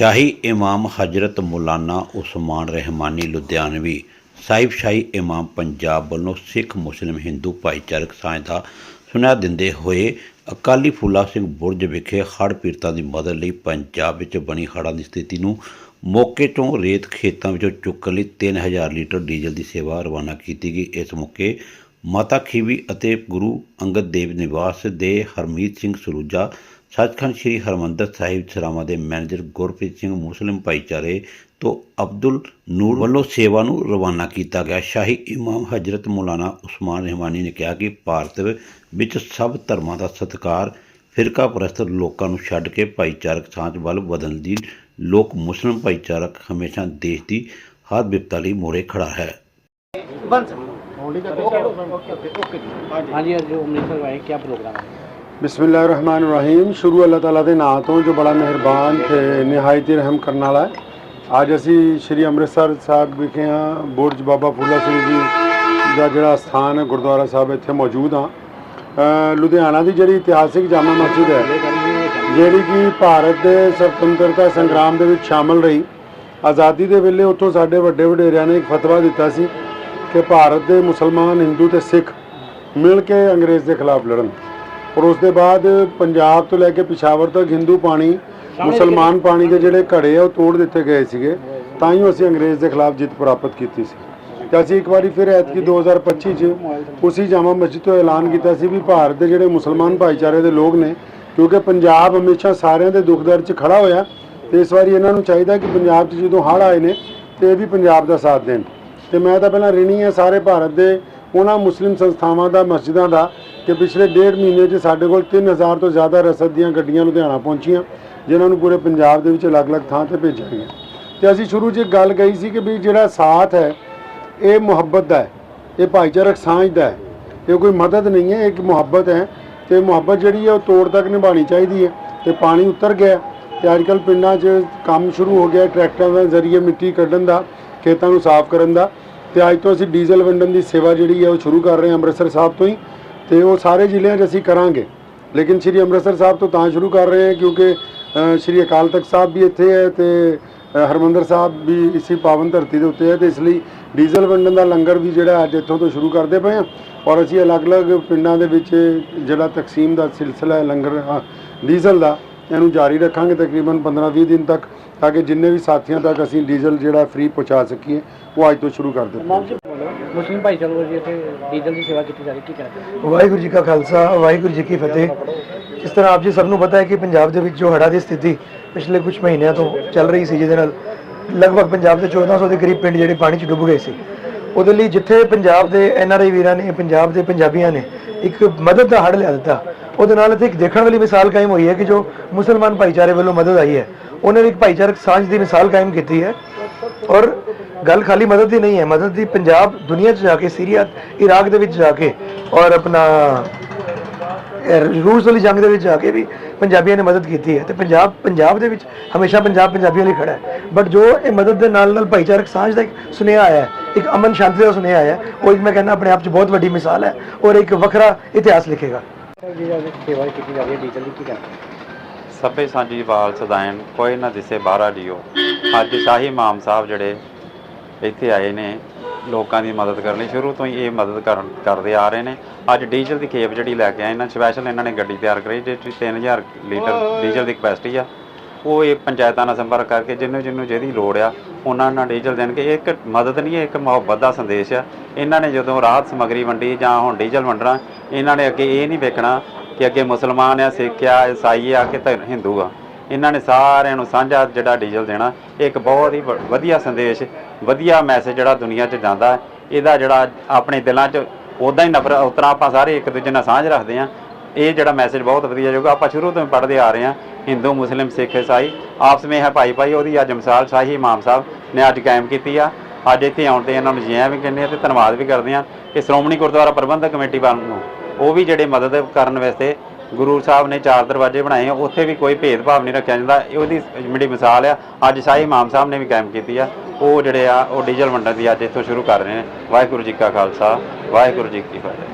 ਸ਼ਾਹੀ ਇਮਾਮ ਹਜ਼ਰਤ ਮੌਲਾਨਾ ਉਸਮਾਨ ਰਹਿਮਾਨੀ ਲੁਧਿਆਣਵੀ ਸਾਹਿਬ ਸ਼ਾਹੀ ਇਮਾਮ ਪੰਜਾਬ ਵੱਲੋਂ ਸਿੱਖ ਮੁਸਲਿਮ ਹਿੰਦੂ ਭਾਈਚਾਰਕ ਸਾਂਝ ਦਾ ਸੁਨੇਹਾ ਦਿੰਦੇ ਹੋਏ ਅਕਾਲੀ ਫੂਲਾ ਸਿੰਘ ਬੁਰਜ ਵਿਖੇ ਹੜ੍ਹ ਪੀੜਤਾਂ ਦੀ ਮਦਦ ਲਈ ਪੰਜਾਬ ਵਿੱਚ ਬਣੀ ਹੜ੍ਹਾਂ ਦੀ ਸਥਿਤੀ ਨੂੰ ਮੌਕੇ ਤੋਂ ਰੇਤ ਖੇਤਾਂ ਵਿੱਚੋਂ ਚੁੱਕਣ ਲਈ 3000 ਲੀਟਰ ਡੀਜ਼ਲ ਦੀ ਸੇਵਾ ਰਵਾਨਾ ਕੀਤੀ ਗਈ। ਇਸ ਮੌਕੇ ਮਾਤਾ ਖੀਵੀ ਅਤੇ ਗੁਰੂ ਅੰਗਦ ਦੇਵ ਨਿਵਾਸ ਦੇ ਹਰਮੀਤ ਸਿੰਘ ਸਰੂਜਾ ਸੱਚਖੰਡ ਸ੍ਰੀ ਹਰਮੰਦਰ ਸਾਹਿਬ ਸਰਾਵਾਂ ਦੇ ਮੈਨੇਜਰ ਗੁਰਪ੍ਰੀਤ ਸਿੰਘ ਮੁਸਲਿਮ ਭਾਈਚਾਰੇ ਤੋਂ ਅਬਦੁਲ ਨੂਰ ਵੱਲੋਂ ਸੇਵਾ ਨੂੰ ਰਵਾਨਾ ਕੀਤਾ ਗਿਆ ਸ਼ਾਹੀ ਇਮਾਮ ਹਜ਼ਰਤ ਮੌਲਾਨਾ ਉਸਮਾਨ ਰਹਿਮਾਨੀ ਨੇ ਕਿਹਾ ਕਿ ਭਾਰਤ ਵਿੱਚ ਸਭ ਧਰਮਾਂ ਦਾ ਸਤਿਕਾਰ ਫਿਰਕਾ ਪ੍ਰਸਤ ਲੋਕਾਂ ਨੂੰ ਛੱਡ ਕੇ ਭਾਈਚਾਰਕ ਸਾਂਝ ਵੱਲ ਵਧਣ ਦੀ ਲੋਕ ਮੁਸਲਿਮ ਭਾਈਚਾਰਕ ਹਮੇਸ਼ਾ ਦੇਸ਼ ਦੀ ਹਰ ਵਿਪਤਾ ਲਈ ਮੋਰੇ ਖੜਾ ਹੈ ਹਾਂਜੀ ਅੱਜ ਅੰਮ੍ਰਿਤਸਰ ਆਏ ਕੀ ਪ੍ਰੋਗਰਾਮ ਹੈ ਬਿਸਮਿਲ੍ਲਾਹਿਰਰਹਿਮਾਨਿਰਰਹੀਮ। ਸ਼ੁਰੂ ਅੱਲਾਹ ਤਾਲਾ ਦੇ ਨਾਮ ਤੋਂ ਜੋ ਬੜਾ ਮਿਹਰਬਾਨ ਤੇ ਨਿਹਾਇਤ ਹੀ ਰਹਿਮ ਕਰਨ ਵਾਲਾ ਹੈ। ਅੱਜ ਅਸੀਂ ਸ਼੍ਰੀ ਅੰਮ੍ਰਿਤਸਰ ਸਾਹਿਬ ਵਿਖੇ ਹਾਂ। ਬੁਰਜ ਬਾਬਾ ਫੂਲਾ ਸਿੰਘ ਜੀ ਦਾ ਜਿਹੜਾ ਸਥਾਨ ਹੈ, ਗੁਰਦੁਆਰਾ ਸਾਹਿਬ ਇੱਥੇ ਮੌਜੂਦ ਹਾਂ। ਲੁਧਿਆਣਾ ਦੀ ਜਿਹੜੀ ਇਤਿਹਾਸਿਕ ਜਾਮਾ ਮਸਜਿਦ ਹੈ, ਜਿਹੜੀ ਕਿ ਭਾਰਤ ਦੇ ਸੁਤੰਤਰਤਾ ਸੰਗਰਾਮ ਦੇ ਵਿੱਚ ਸ਼ਾਮਲ ਰਹੀ। ਆਜ਼ਾਦੀ ਦੇ ਵੇਲੇ ਉੱਥੋਂ ਸਾਡੇ ਵੱਡੇ ਵਡੇਰਿਆਂ ਨੇ ਇੱਕ ਫਤਵਾ ਦਿੱਤਾ ਸੀ ਕਿ ਭਾਰਤ ਦੇ ਮੁਸਲਮਾਨ, ਹਿੰਦੂ ਤੇ ਸਿੱਖ ਮਿਲ ਕੇ ਅੰਗਰੇਜ਼ ਦੇ ਖਿਲਾਫ ਲੜਨ। ਔਰ ਉਸ ਦੇ ਬਾਅਦ ਪੰਜਾਬ ਤੋਂ ਲੈ ਕੇ ਪਿਸ਼ਾਵਰ ਤੱਕ ਹਿੰਦੂ ਪਾਣੀ, ਮੁਸਲਮਾਨ ਪਾਣੀ ਦੇ ਜਿਹੜੇ ਘੜੇ ਆ, ਉਹ ਤੋੜ ਦਿੱਤੇ ਗਏ ਸੀਗੇ। ਤਾਂ ਹੀ ਅਸੀਂ ਅੰਗਰੇਜ਼ ਦੇ ਖਿਲਾਫ ਜਿੱਤ ਪ੍ਰਾਪਤ ਕੀਤੀ ਸੀ। ਤੇ ਅਸੀਂ ਇੱਕ ਵਾਰੀ ਫਿਰ ਐਤਕੀ 2025 ਚ ਉਸੇ ਜਾਮਾ ਮਸਜਿਦ ਤੋਂ ਐਲਾਨ ਕੀਤਾ ਸੀ ਵੀ ਭਾਰਤ ਦੇ ਜਿਹੜੇ ਮੁਸਲਮਾਨ ਭਾਈਚਾਰੇ ਦੇ ਲੋਕ ਨੇ, ਕਿਉਂਕਿ ਪੰਜਾਬ ਹਮੇਸ਼ਾ ਸਾਰਿਆਂ ਦੇ ਦੁੱਖ ਦਰਦ 'ਚ ਖੜਾ ਹੋਇਆ, ਤੇ ਇਸ ਵਾਰੀ ਇਹਨਾਂ ਨੂੰ ਚਾਹੀਦਾ ਕਿ ਪੰਜਾਬ 'ਚ ਜਦੋਂ ਹੜ੍ਹ ਆਏ ਨੇ, ਤੇ ਇਹ ਵੀ ਪੰਜਾਬ ਦਾ ਸਾਥ ਦੇਣ। ਤੇ ਮੈਂ ਤਾਂ ਪਹਿਲਾਂ ਰਿਣੀ ਹਾਂ ਸਾਰੇ ਭਾਰਤ ਦੇ ਉਹਨਾਂ ਮੁਸਲਿਮ ਸੰਸਥਾਵਾਂ ਦਾ, ਮਸਜਿਦਾਂ ਦਾ ਕਿ ਪਿਛਲੇ ਡੇਢ ਮਹੀਨੇ 'ਚ ਸਾਡੇ ਕੋਲ 3000 ਤੋਂ ਜ਼ਿਆਦਾ ਰਸਦ ਦੀਆਂ ਗੱਡੀਆਂ ਲੁਧਿਆਣਾ ਪਹੁੰਚੀਆਂ, ਜਿਨ੍ਹਾਂ ਨੂੰ ਪੂਰੇ ਪੰਜਾਬ ਦੇ ਵਿੱਚ ਅਲੱਗ-ਅਲੱਗ ਥਾਂ ਤੇ ਭੇਜਿਆ ਗਿਆ। ਤੇ ਅਸੀਂ ਸ਼ੁਰੂ 'ਚ ਇੱਕ ਗੱਲ ਕਹੀ ਸੀ ਕਿ ਵੀ ਜਿਹੜਾ ਸਾਥ ਹੈ, ਇਹ ਮੁਹੱਬਤ ਦਾ ਹੈ, ਇਹ ਭਾਈਚਾਰਕ ਸਾਂਝ ਦਾ ਹੈ, ਇਹ ਕੋਈ ਮਦਦ ਨਹੀਂ ਹੈ, ਇਹ ਇੱਕ ਮੁਹੱਬਤ ਹੈ ਤੇ ਮੁਹੱਬਤ ਜਿਹੜੀ ਹੈ ਉਹ ਤੋੜ ਤੱਕ ਨਿਭਾਣੀ ਚਾਹੀਦੀ ਹੈ ਤੇ ਪਾਣੀ ਉਤਰ ਗਿਆ ਤੇ ਅੱਜ ਕੱਲ ਪਿੰਡਾਂ 'ਚ ਕੰਮ ਸ਼ੁਰੂ ਹੋ ਗਿਆ ਟਰੈਕਟਰਾਂ ਦੇ ਜ਼ਰੀਏ ਮਿੱਟੀ ਕੱਢਣ ਦਾ, ਖੇਤਾਂ ਨੂੰ ਸਾਫ਼ ਕਰਨ ਦਾ। ਤੇ ਅੱਜ ਤੋਂ ਅਸੀਂ ਡੀਜ਼ਲ ਵੰਡਣ ਦੀ ਸੇਵਾ ਜਿਹੜੀ ਹੈ ਉਹ ਸ਼ੁਰੂ ਕਰ ਰਹੇ ਹਾਂ ਅੰਮ੍ਰਿਤਸਰ ਸਾਹਿਬ ਤੋਂ ਹੀ ਤੇ ਉਹ ਸਾਰੇ ਜ਼ਿਲ੍ਹਿਆਂ 'ਚ ਅਸੀਂ ਕਰਾਂਗੇ। ਲੇਕਿਨ ਸ਼੍ਰੀ ਅੰਮ੍ਰਿਤਸਰ ਸਾਹਿਬ ਤੋਂ ਤਾਂ ਸ਼ੁਰੂ ਕਰ ਰਹੇ ਹਾਂ ਕਿਉਂਕਿ ਸ਼੍ਰੀ ਅਕਾਲ ਤਖਤ ਸਾਹਿਬ ਵੀ ਇੱਥੇ ਹੈ ਤੇ ਅ, ਹਰਿਮੰਦਰ ਸਾਹਿਬ ਵੀ ਇਸੇ ਪਾਵਨ ਧਰਤੀ ਦੇ ਉੱਤੇ ਹੈ ਤੇ ਇਸ ਲਈ ਡੀਜ਼ਲ ਵੰਡਣ ਦਾ ਲੰਗਰ ਵੀ ਜਿਹੜਾ ਅੱਜ ਇੱਥੋਂ ਤੋਂ ਸ਼ੁਰੂ ਕਰਦੇ ਪਏ ਹਾਂ ਔਰ ਅਸੀਂ ਅਲੱਗ-ਅਲੱਗ ਪਿੰਡਾਂ ਦੇ ਵਿੱਚ ਜਿਹੜਾ ਤਕਸੀਮ ਦਾ ਸਿਲਸਿਲਾ ਹੈ ਲੰਗਰ ਡੀਜ਼ਲ ਦਾ ਇਹਨੂੰ ਜਾਰੀ ਰੱਖਾਂਗੇ ਤਕਰੀਬਨ 15-20 ਦਿਨ ਤੱਕ ਤਾਂ ਕਿ ਜਿੰਨੇ ਵੀ ਸਾਥੀਆਂ ਤੱਕ ਅਸੀਂ ਡੀਜ਼ਲ ਜਿਹੜਾ ਫ੍ਰੀ ਪਹੁੰਚਾ ਸਕੀਏ ਉਹ ਅੱਜ ਤੋਂ ਸ਼ੁਰੂ ਕਰ ਦਿੱਤਾ। ਮੁਸਲਿਮ ਭਾਈ ਚਲੋ ਜੀ ਇੱਥੇ ਡੀਜ਼ਲ ਦੀ ਸੇਵਾ ਕੀਤੀ ਜਾ ਰਹੀ ਕੀ ਕਰਦੇ ਵਾਹਿਗੁਰੂ ਜੀ ਕਾ ਖਾਲਸਾ ਵਾਹਿਗੁਰੂ ਜੀ ਕੀ ਫਤਿਹ। ਇਸ ਤਰ੍ਹਾਂ ਆਪ ਜੀ ਸਭ ਨੂੰ ਪਤਾ ਹੈ ਕਿ ਪੰਜਾਬ ਦੇ ਵਿੱਚ ਜੋ ਹੜਾ ਦੀ ਸਥਿਤੀ ਪਿਛਲੇ ਕੁਝ ਮਹੀਨਿਆਂ ਤੋਂ ਚੱਲ ਰਹੀ ਸੀ ਜਿਹਦੇ ਨਾਲ ਲਗਭਗ ਪੰਜਾਬ ਦੇ 1400 ਦੇ ਕਰੀਬ ਪਿੰਡ ਜਿਹੜੇ ਪਾਣੀ 'ਚ ਡੁੱਬ ਗਏ ਸੀ ਉਹਦੇ ਲਈ ਜਿੱਥੇ ਪੰਜਾਬ ਦੇ ਐੱਨ ਆਰ ਆਈ ਵੀਰਾਂ ਨੇ, ਪੰਜਾਬ ਦੇ ਪੰਜਾਬੀਆਂ ਨੇ ਇੱਕ ਮਦਦ ਦਾ ਹੜ ਲਿਆ ਦਿੱਤਾ। ਉਹਦੇ ਨਾਲ ਇੱਥੇ ਇੱਕ ਦੇਖਣ ਵਾਲੀ ਮਿਸਾਲ ਕਾਇਮ ਹੋਈ ਹੈ ਕਿ ਜੋ ਮੁਸਲਮਾਨ ਭਾਈਚਾਰੇ ਵੱਲੋਂ ਮਦਦ ਆਈ ਹੈ, ਉਹਨਾਂ ਨੇ ਇੱਕ ਭਾਈਚਾਰਕ ਸਾਂਝ ਦੀ ਮਿਸਾਲ ਕਾਇਮ ਕੀਤੀ ਹੈ। ਔਰ ਗੱਲ ਖਾਲੀ ਮਦਦ ਦੀ ਨਹੀਂ ਹੈ, ਮਦਦ ਦੀ ਪੰਜਾਬ ਦੁਨੀਆ 'ਚ ਜਾ ਕੇ, ਸੀਰੀਆ, ਇਰਾਕ ਦੇ ਵਿੱਚ ਜਾ ਕੇ ਔਰ ਆਪਣਾ ਰੂਸ ਵਾਲੀ ਜੰਗ ਦੇ ਵਿੱਚ ਜਾ ਕੇ ਵੀ ਪੰਜਾਬੀਆਂ ਨੇ ਮਦਦ ਕੀਤੀ ਹੈ ਤੇ ਪੰਜਾਬ ਪੰਜਾਬ ਦੇ ਵਿੱਚ ਹਮੇਸ਼ਾ ਪੰਜਾਬ ਪੰਜਾਬੀਆਂ ਲਈ ਖੜਾ ਹੈ। ਬਟ ਜੋ ਇਹ ਮਦਦ ਦੇ ਨਾਲ ਨਾਲ ਭਾਈਚਾਰਕ ਸਾਂਝ ਦਾ ਇੱਕ ਸੁਨੇਹਾ ਆਇਆ ਇੱਕ ਅਮਨ ਸ਼ਾਂਤੀ ਦਾ ਸੁਨੇਹਾ ਆਇਆ ਉਹ ਇੱਕ ਮੈਂ ਕਹਿੰਦਾ ਆਪਣੇ ਆਪ 'ਚ ਬਹੁਤ ਵੱਡੀ ਮਿਸਾਲ ਹੈ ਔਰ ਇੱਕ ਵੱਖਰਾ ਇਤਿਹਾਸ ਲਿਖੇਗਾ। ਸਭੇ ਸਾਂਝੀ ਵਾਲ ਸਦਾਇਨ ਕੋਈ ਨਾ ਦਿਸੇ ਬਾਹਰਾ ਲਿਓ ਅੱਜ ਸ਼ਾਹੀ ਮਾਮ ਸਾਹਿਬ ਜਿਹੜੇ ਇੱਥੇ ਆਏ ਨੇ ਲੋਕਾਂ ਦੀ ਮਦਦ ਕਰਨ ਸ਼ੁਰੂ ਤੋਂ ਹੀ ਇਹ ਮਦਦ ਕਰਨ ਕਰਦੇ ਆ ਰਹੇ ਨੇ। ਅੱਜ ਡੀਜ਼ਲ ਦੀ ਖੇਪ ਜਿਹੜੀ ਲੈ ਕੇ ਆਏ ਇਹਨਾਂ ਸਪੈਸ਼ਲ ਇਹਨਾਂ ਨੇ ਗੱਡੀ ਤਿਆਰ ਕਰਾਈ ਜਿਸ ਵਿੱਚ 3000 ਲੀਟਰ ਡੀਜ਼ਲ ਦੀ ਕਪੈਸਿਟੀ ਆ। ਉਹ ਇਹ ਪੰਚਾਇਤਾਂ ਨਾਲ ਸੰਪਰਕ ਕਰਕੇ ਜਿਹਨੂੰ ਜਿਹਨੂੰ ਜਿਹਦੀ ਲੋੜ ਆ ਉਹਨਾਂ ਨਾਲ ਡੀਜ਼ਲ ਦੇਣਗੇ ਇਹ ਇੱਕ ਮਦਦ ਨਹੀਂ ਹੈ ਇੱਕ ਮੁਹੱਬਤ ਦਾ ਸੰਦੇਸ਼ ਆ। ਇਹਨਾਂ ਨੇ ਜਦੋਂ ਰਾਹਤ ਸਮੱਗਰੀ ਵੰਡੀ ਜਾਂ ਹੁਣ ਡੀਜ਼ਲ ਵੰਡਣਾ ਇਹਨਾਂ ਨੇ ਅੱਗੇ ਇਹ ਨਹੀਂ ਵੇਖਣਾ ਕਿ ਅੱਗੇ ਮੁਸਲਮਾਨ ਆ ਸਿੱਖ ਆ ਈਸਾਈ ਆ ਕਿ ਤਾਂ ਹਿੰਦੂ ਆ। ਇਹਨਾਂ ਨੇ ਸਾਰਿਆਂ ਨੂੰ ਸਾਂਝਾ ਜਿਹੜਾ ਡੀਜ਼ਲ ਦੇਣਾ ਇਹ ਇੱਕ ਬਹੁਤ ਹੀ ਵ- ਵਧੀਆ ਸੰਦੇਸ਼, ਵਧੀਆ ਮੈਸੇਜ ਜਿਹੜਾ ਦੁਨੀਆ 'ਚ ਜਾਂਦਾ ਇਹਦਾ ਜਿਹੜਾ ਆਪਣੇ ਦਿਲਾਂ 'ਚ ਉਦਾਂ ਹੀ ਨਫ਼ਰਤ ਉਤਰਾ ਆਪਾਂ ਸਾਰੇ ਇੱਕ ਦੂਜੇ ਨਾਲ ਸਾਂਝ ਰੱਖਦੇ ਆ ਇਹ ਜਿਹੜਾ ਮੈਸੇਜ ਬਹੁਤ ਵਧੀਆ ਜੋ ਆਪਾਂ ਸ਼ੁਰੂ ਤੋਂ ਹੀ ਪੜ੍ਹਦੇ ਆ ਰਹੇ ਹਾਂ। ਹਿੰਦੂ, ਮੁਸਲਿਮ, ਸਿੱਖ, ਇਸਾਈ ਆਪਸ ਵਿੱਚ ਹੈ ਭਾਈ ਭਾਈ, ਉਹਦੀ ਅੱਜ ਮਿਸਾਲ ਸ਼ਾਹੀ ਇਮਾਮ ਸਾਹਿਬ ਨੇ ਅੱਜ ਕਾਇਮ ਕੀਤੀ ਆ। ਅੱਜ ਇੱਥੇ ਆਉਣ ਤੇ ਇਹਨਾਂ ਨੂੰ ਜੀਆਂ ਵੀ ਕਹਿੰਦੇ ਆ ਤੇ ਧੰਨਵਾਦ ਵੀ ਕਰਦੇ ਆ ਕਿ ਸ਼੍ਰੋਮਣੀ ਗੁਰਦੁਆਰਾ ਪ੍ਰਬੰਧਕ ਕਮੇਟੀ ਵੱਲ ਨੂੰ ਉਹ ਵੀ ਜਿਹੜੇ ਮਦਦ ਕਰਨ ਵਾਸਤੇ ਗੁਰੂ ਸਾਹਿਬ ਨੇ ਚਾਰ ਦਰਵਾਜ਼ੇ ਬਣਾਏ ਆ, ਉੱਥੇ ਵੀ ਕੋਈ ਭੇਦਭਾਵ ਨਹੀਂ ਰੱਖਿਆ ਜਾਂਦਾ। ਇਹ ਉਹਦੀ ਜਿਹੜੀ ਮਿਸਾਲ ਆ, ਅੱਜ ਸ਼ਾਹੀ ਇਮਾਮ ਸਾਹਿਬ ਨੇ ਵੀ ਕਾਇਮ ਕੀਤੀ ਆ। ਉਹ ਜਿਹੜੇ ਆ, ਉਹ ਡੀਜ਼ਲ ਵੰਡਣ ਦੀ ਅੱਜ ਇੱਥੋਂ ਸ਼ੁਰੂ ਕਰ ਰਹੇ ਨੇ। ਵਾਹਿਗੁਰੂ ਜੀ ਕਾ ਖਾਲਸਾ, ਵਾਹਿਗੁਰੂ ਜੀ ਕੀ ਫਤਿਹ।